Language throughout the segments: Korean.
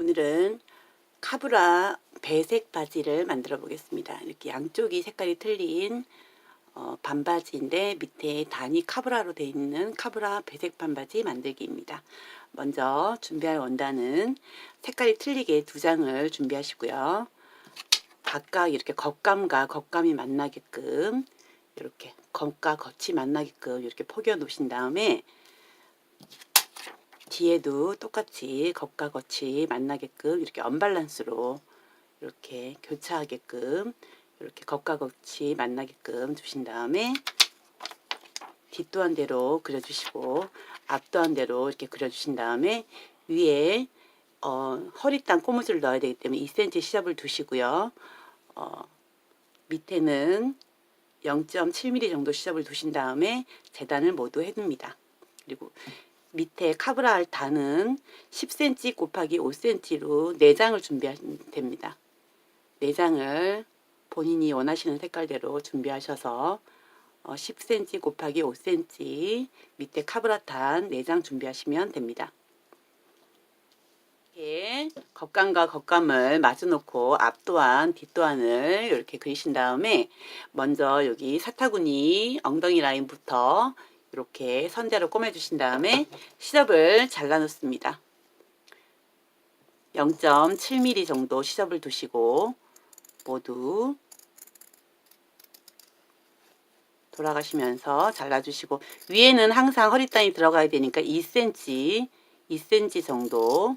오늘은 카브라 배색 바지를 만들어 보겠습니다. 이렇게 양쪽이 색깔이 틀린 어, 반바지인데 밑에 단이 카브라로 되어 있는 카브라 배색 반바지 만들기입니다. 먼저 준비할 원단은 색깔이 틀리게 두 장을 준비하시고요. 각각 이렇게 겉감과 겉감이 만나게끔 이렇게 겉과 겉이 만나게끔 이렇게 포겨 놓으신 다음에 뒤에도 똑같이 겉과 겉이 만나게끔 이렇게 언밸런스로 이렇게 교차하게끔 이렇게 겉과 겉이 만나게끔 두신 다음에 뒷도 한 대로 그려주시고 앞도 한 대로 이렇게 그려주신 다음에 위에 어, 허리땅 꼬무줄을 넣어야 되기 때문에 2cm 시접을 두시고요. 어, 밑에는 0.7mm 정도 시접을 두신 다음에 재단을 모두 해둡니다. 그리고 밑에 카브라 할 단은 10cm 곱하기 5cm로 4장을 준비하시면 됩니다. 4장을 본인이 원하시는 색깔대로 준비하셔서 어, 10cm 곱하기 5cm 밑에 카브라 탄 4장 준비하시면 됩니다. 이렇게 겉감과 겉감을 마주 놓고 앞 또한 뒷 또한을 이렇게 그리신 다음에 먼저 여기 사타구니 엉덩이 라인부터 이렇게 선대로 꼬매주신 다음에 시접을 잘라 놓습니다. 0.7mm 정도 시접을 두시고 모두 돌아가시면서 잘라주시고 위에는 항상 허리단이 들어가야 되니까 2cm 2cm 정도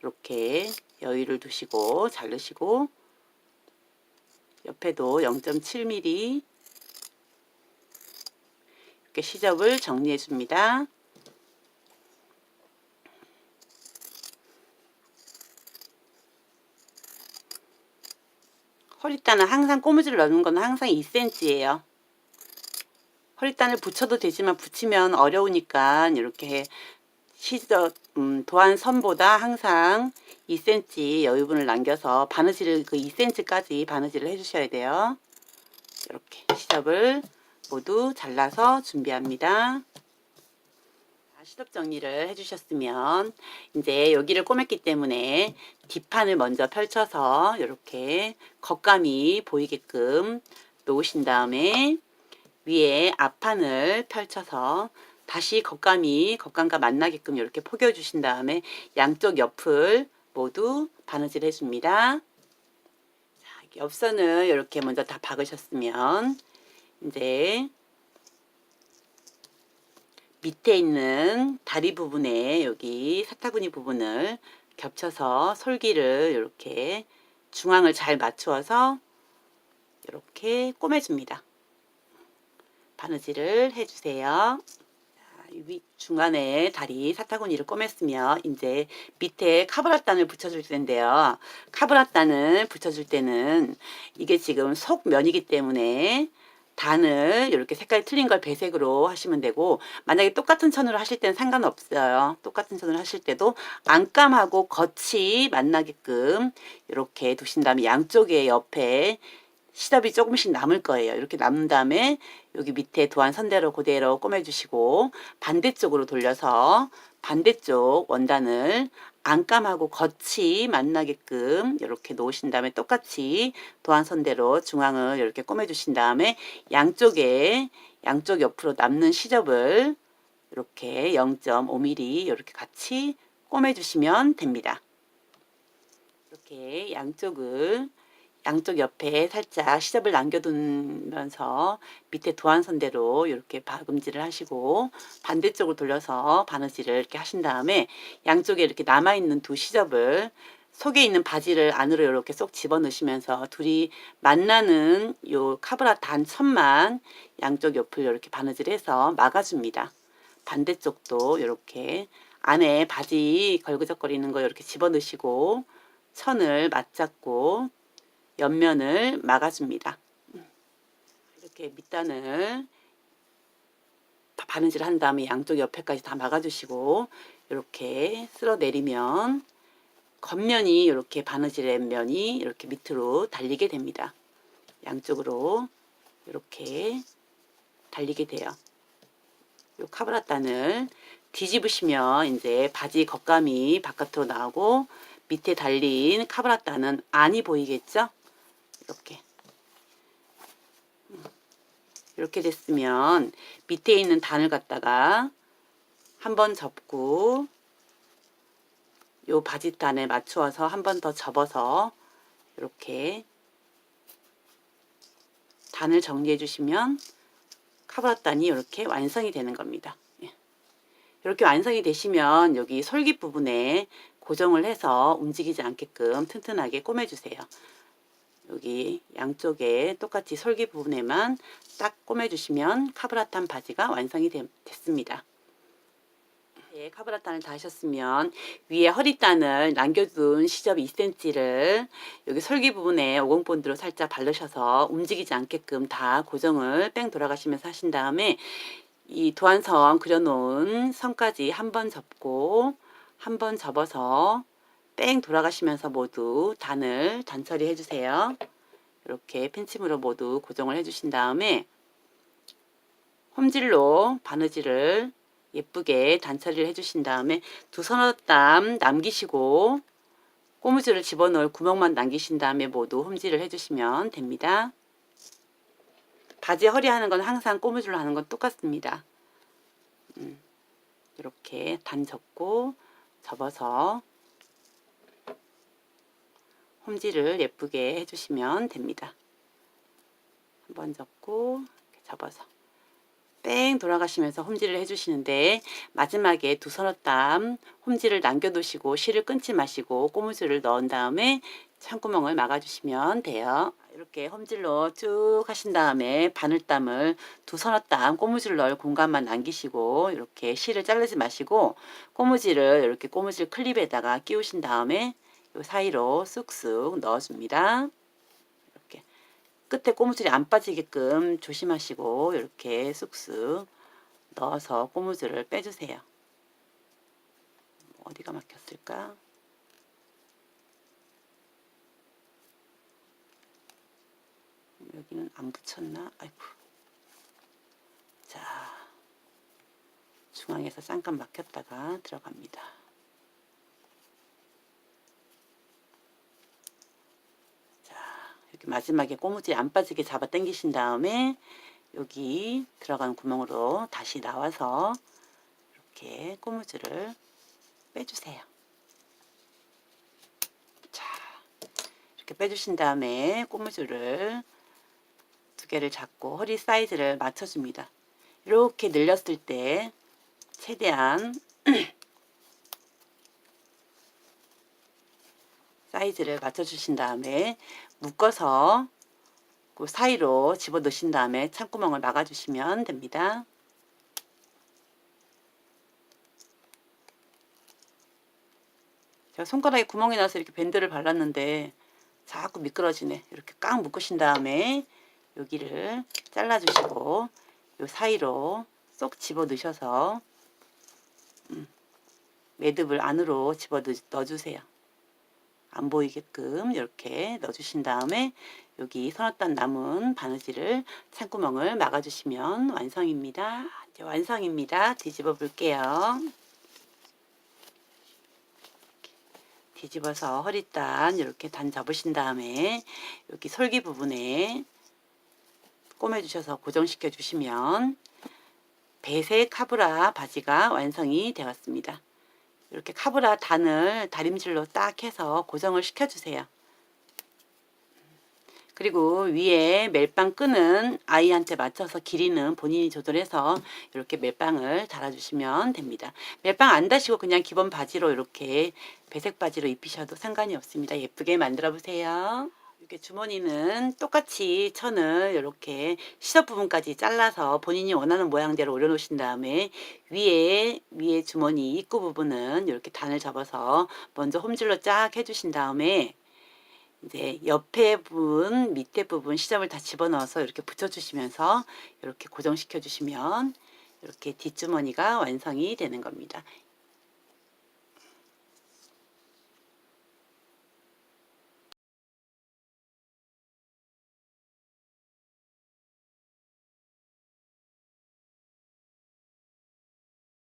이렇게 여유를 두시고 자르시고 옆에도 0.7mm 이렇게 시접을 정리해 줍니다. 허리단은 항상 꼬무줄 넣는 건 항상 2cm예요. 허리단을 붙여도 되지만 붙이면 어려우니까 이렇게 시접 음, 도안 선보다 항상 2cm 여유분을 남겨서 바느질을 그 2cm까지 바느질을 해주셔야 돼요. 이렇게 시접을 모두 잘라서 준비합니다. 시접 정리를 해주셨으면 이제 여기를 꼬맸기 때문에 뒷판을 먼저 펼쳐서 이렇게 겉감이 보이게끔 놓으신 다음에 위에 앞판을 펼쳐서 다시 겉감이 겉감과 만나게끔 이렇게 포겨 주신 다음에 양쪽 옆을 모두 바느질 해줍니다. 자, 옆선을 이렇게 먼저 다 박으셨으면 이제 밑에 있는 다리 부분에 여기 사타구니 부분을 겹쳐서 솔기를 이렇게 중앙을 잘 맞추어서 이렇게 꼬매줍니다. 바느질을 해주세요. 위 중간에 다리 사타구니를 꼬맸으면 이제 밑에 카브라단을 붙여줄 텐데요. 카브라단을 붙여줄 때는 이게 지금 속면이기 때문에 단을 이렇게 색깔이 틀린 걸 배색으로 하시면 되고 만약에 똑같은 천으로 하실 때는 상관없어요. 똑같은 천으로 하실 때도 안감하고 겉이 만나게끔 이렇게 두신 다음에 양쪽에 옆에 시접이 조금씩 남을 거예요. 이렇게 남은 다음에 여기 밑에 도안 선대로 그대로 꼬매주시고 반대쪽으로 돌려서 반대쪽 원단을 안감하고 겉이 만나게끔 이렇게 놓으신 다음에 똑같이 도안 선대로 중앙을 이렇게 꼬매주신 다음에 양쪽에 양쪽 옆으로 남는 시접을 이렇게 0.5mm 이렇게 같이 꼬매주시면 됩니다. 이렇게 양쪽을 양쪽 옆에 살짝 시접을 남겨두면서 밑에 도안선대로 이렇게 박음질을 하시고 반대쪽으로 돌려서 바느질을 이렇게 하신 다음에 양쪽에 이렇게 남아있는 두 시접을 속에 있는 바지를 안으로 이렇게 쏙 집어넣으시면서 둘이 만나는 요 카브라 단 천만 양쪽 옆을 이렇게 바느질해서 막아줍니다. 반대쪽도 이렇게 안에 바지 걸그적거리는 거 이렇게 집어넣으시고 천을 맞잡고 옆면을 막아줍니다. 이렇게 밑단을 바느질 한 다음에 양쪽 옆에까지 다 막아주시고 이렇게 쓸어 내리면 겉면이 이렇게 바느질의 면이 이렇게 밑으로 달리게 됩니다. 양쪽으로 이렇게 달리게 돼요. 요 카브라단을 뒤집으시면 이제 바지 겉감이 바깥으로 나오고 밑에 달린 카브라따는 안이 보이겠죠? 이렇게 음. 이렇게 됐으면 밑에 있는 단을 갖다가 한번 접고 요 바지단에 맞추어서 한 번 더 접어서 이렇게 단을 정리해 주시면 카브라단이 이렇게 완성이 되는 겁니다. 예. 이렇게 완성이 되시면 여기 솔깃 부분에 고정을 해서 움직이지 않게끔 튼튼하게 꼬매주세요. 여기 양쪽에 똑같이 솔깃 부분에만 딱 꼬매주시면 카브라탄 바지가 완성이 되- 됐습니다. 네, 카브라탄을 다 하셨으면 위에 허리단을 남겨둔 시접 2cm를 여기 솔기 부분에 오공본드로 살짝 바르셔서 움직이지 않게끔 다 고정을 뺑 돌아가시면서 하신 다음에 이 도안선 그려놓은 선까지 한 번 접고 한 번 접어서 뺑 돌아가시면서 모두 단을 단처리 해주세요. 이렇게 펜침으로 모두 고정을 해주신 다음에 홈질로 바느질을 예쁘게 단처리를 해주신 다음에 두 서너 땀 남기시고 고무줄을 집어넣을 구멍만 남기신 다음에 모두 홈질을 해주시면 됩니다. 바지 허리 하는 건 항상 고무줄로 하는 건 똑같습니다. 음, 이렇게 단 접고 접어서 홈질을 예쁘게 해주시면 됩니다. 한번 접고 접어서 뺑 돌아가시면서 홈질을 해주시는데 마지막에 두 서너 땀 홈질을 남겨두시고 실을 끊지 마시고 고무줄을 넣은 다음에 창구멍을 막아주시면 돼요. 이렇게 홈질로 쭉 하신 다음에 바늘땀을 두 서너 땀 고무줄 넣을 공간만 남기시고 이렇게 실을 자르지 마시고 고무줄을 이렇게 고무줄 클립에다가 끼우신 다음에 이 사이로 쑥쑥 넣어줍니다. 이렇게 끝에 고무줄이 안 빠지게끔 조심하시고 이렇게 쑥쑥 넣어서 고무줄을 빼주세요. 어디가 막혔을까? 여기는 안 붙였나? 아이고. 자, 중앙에서 잠깐 막혔다가 들어갑니다. 자, 이렇게 마지막에 고무줄이 안 빠지게 잡아 당기신 다음에 여기 들어간 구멍으로 다시 나와서 이렇게 고무줄을 빼주세요. 자, 이렇게 빼주신 다음에 고무줄을 두 개를 잡고 허리 사이즈를 맞춰줍니다. 이렇게 늘렸을 때 최대한 사이즈를 맞춰주신 다음에 묶어서 그 사이로 집어 넣으신 다음에 창구멍을 막아주시면 됩니다. 제가 손가락에 구멍이 나서 이렇게 밴드를 발랐는데 자꾸 미끄러지네. 이렇게 꽉 묶으신 다음에 여기를 잘라주시고 요 사이로 쏙 집어 넣으셔서 음, 매듭을 안으로 집어 넣- 넣어주세요. 안 보이게끔 이렇게 넣어주신 다음에 여기 서너단 남은 바느질을 창구멍을 막아주시면 완성입니다. 이제 완성입니다. 뒤집어 볼게요. 뒤집어서 허리단 이렇게 단 접으신 다음에 여기 솔기 부분에 꼬매주셔서 고정시켜 주시면 배색 카브라 바지가 완성이 되었습니다. 이렇게 카브라 단을 다림질로 딱 해서 고정을 시켜주세요. 그리고 위에 멜빵 끈은 아이한테 맞춰서 길이는 본인이 조절해서 이렇게 멜빵을 달아주시면 됩니다. 멜빵 안 다시고 그냥 기본 바지로 이렇게 배색 바지로 입히셔도 상관이 없습니다. 예쁘게 만들어 보세요. 이렇게 주머니는 똑같이 천을 이렇게 시접 부분까지 잘라서 본인이 원하는 모양대로 올려놓으신 다음에 위에 위에 주머니 입구 부분은 이렇게 단을 접어서 먼저 홈질로 쫙 해주신 다음에 이제 옆에 부분, 밑에 부분 시접을 다 집어넣어서 이렇게 붙여주시면서 이렇게 고정시켜 주시면 이렇게 뒷주머니가 완성이 되는 겁니다.